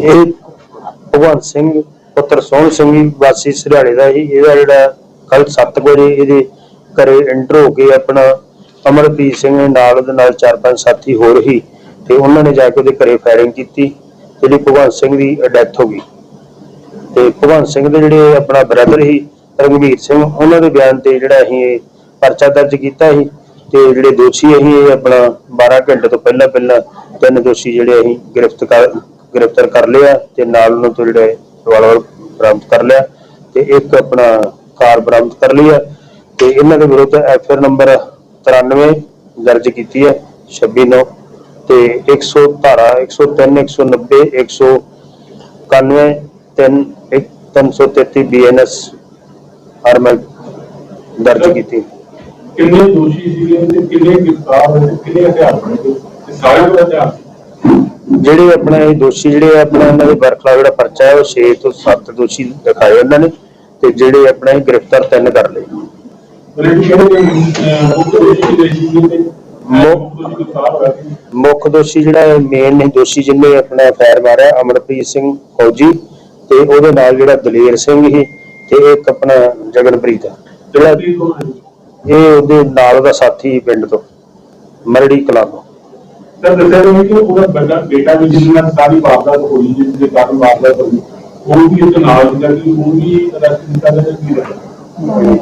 ਭਗਵੰਤ ਸਿੰਘ, ਪੁੱਤਰ ਸੋਹਣ ਸਿੰਘ ਵਾਸੀ ਸਰਿਆਲੇ ਦਾ ਸੀ ਇਹਦਾ ਜਿਹੜਾ ਕੱਲ 7 ਵਜੇ ਇਹਦੇ ਘਰੇ ਐਂਟਰ ਹੋ ਕੇ ਆਪਣਾ ਅਮਰਪ੍ਰੀਤ ਸਿੰਘ ਨਾਲ ਉਹਦੇ ਨਾਲ ਚਾਰ ਪੰਜ ਸਾਥੀ ਹੋਰ ਹੀ ਤੇ ਉਹਨਾਂ ਨੇ ਜਾ ਕੇ ਉਹਦੇ ਘਰੇ ਫਾਇਰਿੰਗ ਕੀਤੀ, ਜਿਹੜੀ ਭਗਵੰਤ ਸਿੰਘ ਦੀ ਡੈਥ ਹੋ ਗਈ। ਤੇ ਭਗਵੰਤ ਸਿੰਘ ਦੇ ਜਿਹੜੇ ਆਪਣਾ ਬ੍ਰਦਰ ਸੀ ਰਘਵੀਰ ਸਿੰਘ, ਉਹਨਾਂ ਦੇ ਬਿਆਨ ਤੇ ਜਿਹੜਾ ਅਸੀਂ ਇਹ ਪਰਚਾ ਦਰਜ ਕੀਤਾ ਸੀ ਤੇ ਜਿਹੜੇ ਦੋਸ਼ੀ ਅਸੀਂ ਇਹ ਆਪਣਾ 12 ਘੰਟੇ ਤੋਂ ਪਹਿਲਾਂ ਪਹਿਲਾਂ ਤਿੰਨ ਦੋਸ਼ੀ ਜਿਹੜੇ ਅਸੀਂ ਗ੍ਰਿਫਤ ਕਰ ਗ੍ਰਿਫਤਾਰ ਕਰ ਲਿਆ ਤੇ ਨਾਲ ਉਹਨਾਂ ਤੋਂ ਜਿਹੜੇ ਰਿਵਾਲਵਰ ਬਰਾਮਦ ਕਰ ਲਿਆ ਤੇ ਇੱਕ ਆਪਣਾ ਕਾਰ ਬਰਾਮਦ ਕਰ ਲਈ ਹੈ ਤੇ ਇਹਨਾਂ ਦੇ ਵਿਰੁੱਧ ਐਫ ਆਰ ਨੰਬਰ 93 ਦਰਜ ਕੀਤੀ ਹੈ 26 ਨੌ ਤੇ 100 ਧਾਰਾ 103 190 191 3 333 ਬੀਐਨਐਸ ਆਰਮਲ ਦਰਜ ਕੀਤੀ ਕਿੰਨੇ ਦੋਸ਼ੀ ਸੀਗੇ ਤੇ ਕਿੰਨੇ ਗ੍ਰਿਫਤਾਰ ਹੋਏ ਕਿੰਨੇ ਹਥਿਆਰ ਬਣੇ ਤੇ ਸਾਰੇ ਕੋਲ ਹਥਿਆਰ। ਜਿਹੜੇ ਆਪਣਾ ਇਹ ਦੋਸ਼ੀ ਜਿਹੜੇ ਆਪਣਾ ਇਹਨਾਂ ਦੇ ਵਰਖਲਾ ਜਿਹੜਾ ਪਰਚਾ ਹੈ ਉਹ 6 ਤੋਂ 7 ਦੋਸ਼ੀ ਦਿਖਾਏ ਉਹਨਾਂ ਨੇ ਤੇ ਜਿਹੜੇ ਆਪਣਾ ਇਹ ਗ੍ਰਿਫਤਾਰ ਤਿੰਨ ਕਰ ਲਏ ਮੁੱਖ ਦੋਸ਼ੀ ਜਿਹੜਾ ਮੇਨ ਦੋਸ਼ੀ ਜਿਹਨੇ ਆਪਣਾ ਫਾਇਰ ਮਾਰਿਆ ਅਮਰਪ੍ਰੀਤ ਸਿੰਘ ਫੌਜੀ ਤੇ ਉਹਦੇ ਨਾਲ ਜਿਹੜਾ ਦਲੇਰ ਸਿੰਘ ਸੀ ਤੇ ਇੱਕ ਆਪਣਾ ਜਗਨਪ੍ਰੀਤ। ਜਿਹੜਾ ਹੈ? ਇਹ ਉਹਦੇ ਨਾਲ ਦਾ ਸਾਥੀ ਪਿੰਡ ਤੋਂ ਮਰੜੀ ਕਲਾਂ ਤੋਂ ਸਰ ਦੱਸਿਆ ਗਿਆ ਕਿ ਉਹਦਾ ਵੱਡਾ ਬੇਟਾ ਵੀ ਜਿਹਦੇ ਨਾਲ ਸਾਰੀ ਵਾਰਦਾਤ ਹੋਈ ਜਿਸ ਦੇ ਕਾਰਨ ਵਾਰਦਾਤ ਹੋਈ ਉਹ ਵੀ ਉਹਦੇ ਨਾਲ ਸੀਗਾ ਕਿ ਉਹ ਵੀ ਅਰੈਸਟ ਕੀਤਾ ਗਿਆ ਕੀ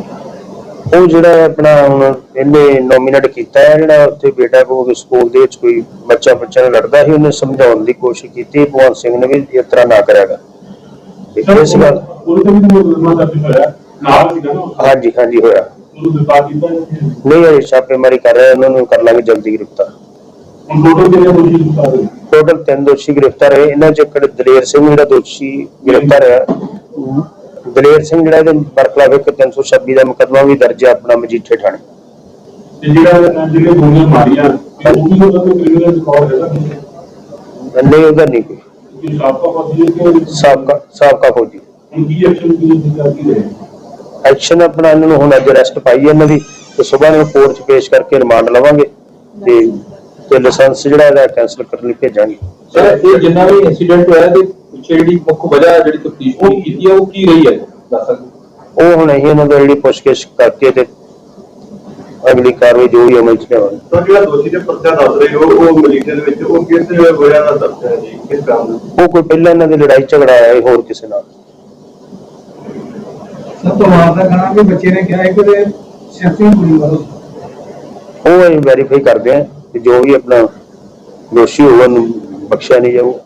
ਉਹ ਜਿਹੜਾ ਆਪਣਾ ਹੁਣ ਇਹਨੇ ਨੋਮੀਨੇਟ ਕੀਤਾ ਹੈ ਜਿਹੜਾ ਉੱਥੇ ਬੇਟਾ ਕੋ ਸਕੂਲ ਦੇ ਵਿੱਚ ਕੋਈ ਬੱਚਾ ਬੱਚਾ ਨਾਲ ਲੜਦਾ ਸੀ ਉਹਨੇ ਸਮਝਾਉਣ ਦੀ ਕੋਸ਼ਿਸ਼ ਕੀਤੀ ਭਗਵੰਤ ਸਿੰਘ ਨੇ ਵੀ ਇਸ ਤਰ੍ਹਾਂ ਨਾ ਕਰਿਆਗਾ ਇਸ ਗੱਲ ਉਹਦੇ ਵੀ ਮੁਕਦਮਾ ਦਰਜ ਹੋਇਆ? ਨਾਲ ਸੀਗਾ ਨਾ। ਹਾਂਜੀ ਹਾਂਜੀ ਹੋਇਆ। ਉਹਨੂੰ ਗ੍ਰਿਫਤਾਰ ਕੀਤਾ ਨਹੀਂ? ਇਹ ਛਾਪੇਮਾਰੀ ਕਰ ਰਹੇ ਉਹਨਾਂ ਨੂੰ ਕਰ ਲਾਂਗੇ ਜਲਦੀ ਗ੍ਰਿਫਤਾਰ। ਟੋਟਲ ਕਿੰਨੇ ਦੋਸ਼ੀ ਗ੍ਰਿਫਤਾਰ ਹੋਏ? ਟੋਟਲ ਤਿੰਨ ਦੋਸ਼ੀ ਗ੍ਰਿਫਤਾਰ ਹੋਏ। ਇਹਨਾਂ ਚ ਇੱਕ ਦਲੇਰ ਸਿੰਘ ਜਿਹੜਾ ਦੋਸ਼ੀ ਗ੍ਰਿਫਤਾਰ ਹੋਇਆ। ਦਲੇਰ ਸਿੰਘ ਜਿਹੜਾ ਇਹਦੇ ਬਰਖਲਾ ਵਿੱਚ 326 ਦਾ ਮੁਕੱਦਮਾ ਵੀ ਦਰਜ ਹੈ ਆਪਣਾ ਮਜੀਠੇ ਥਾਣੇ। ਤੇ ਜਿਹੜਾ ਜਿਹੜੇ ਗੋਲੀਆਂ ਮਾਰੀਆਂ ਉਹ ਵੀ ਉਹਦਾ ਕੋਈ ਕ੍ਰਿਮੀਨਲ ਰਿਕਾਰਡ ਹੈਗਾ ਨਹੀਂ? ਉਹਦਾ ਨਹੀਂ ਕੋਈ। ਕਿ ਸਾਬਕਾ ਕਿ ਸਾਬਕਾ ਸਾਬਕਾ ਫੌਜੀ। ਕੀ ਐਕਸ਼ਨ ਕੀ ਦਿੱਤਾ ਕੀ ਰਹੇ? ਐਕਸ਼ਨ ਆਪਣਾ ਇਹਨਾਂ ਨੂੰ ਹੁਣ ਅੱਜ ਅਰੈਸਟ ਪਾਈ ਇਹਨਾਂ ਦੀ। ਤੇ ਸਵੇਰ ਨੂੰ ਕੋਰਟ 'ਚ ਪੇਸ਼ ਕਰਕੇ ਰਿਮਾਂਡ ਲਵਾਂਗੇ। ਤੇ ਤੇ ਲਾਇਸੈਂਸ ਜਿਹੜਾ ਇਹਦਾ ਕੈਂਸਲ ਕਰਨ ਲਈ ਭੇਜਾਂਗੇ। ਸਰ ਇਹ ਜਿੰਨਾ ਵੀ ਇਨਸੀਡੈਂਟ ਹੋਇਆ ਤੇ ਪਿੱਛੇ ਜਿਹੜੀ ਮੁੱਖ ਵਜ੍ਹਾ ਜਿਹੜੀ ਤਫਤੀਸ਼ ਉਹ ਕੀਤੀ ਹੈ ਉਹ ਕੀ ਰਹੀ ਹੈ? ਦੱਸ ਸਕਦੇ ਉਹ ਹੁਣ ਅਸੀਂ ਇਹਨਾਂ ਦਾ ਜਿਹੜੀ ਪੁੱਛਗਿੱਛ ਕਰਕੇ ਤੇ ਅਗਲੀ ਕਾਰਵਾਈ ਜੋ ਵੀ ਅਮਲ 'ਚ ਲਿਆਵਾਂਗੇ। ਤਾਂ ਜਿਹੜਾ ਦੋਸ਼ੀ ਦੇ ਪਰਚਾ ਦੱਸ ਰਹੇ ਹੋ ਉਹ ਮਲੀਕੇ ਦੇ ਵਿੱਚ ਉਹ ਕਿਸ ਵਜ੍ਹਾ ਨਾਲ ਦੱਸਿਆ ਜੀ? ਕਿਸ ਕਾਰਨ ਉਹ ਕੋਈ ਪਹਿਲਾਂ ਇਹਨਾਂ ਦੀ ਲੜਾਈ ਝਗੜਾ ਆਇਆ ਸੀ ਹੋਰ ਕਿਸੇ ਨਾਲ। ਸਭ ਤੋਂ ਮਾਰ ਦਾ ਖਾਣਾ ਵੀ ਬੱਚੇ ਨੇ ਕਿਹਾ ਹੈ ਕਿ ਹੀ ਗੋਲੀ ਮਾਰੋ। ਉਹ ਅਸੀਂ ਵੈਰੀਫਾਈ ਕਰਦੇ ਹਾਂ। ਕਿ ਜੋ ਵੀ ਆਪਣਾ ਦੋਸ਼ੀ ਹੋਊਗਾ ਉਹਨੂੰ ਬਖਸ਼ਿਆ ਨਹੀਂ ਜਾਊਗਾ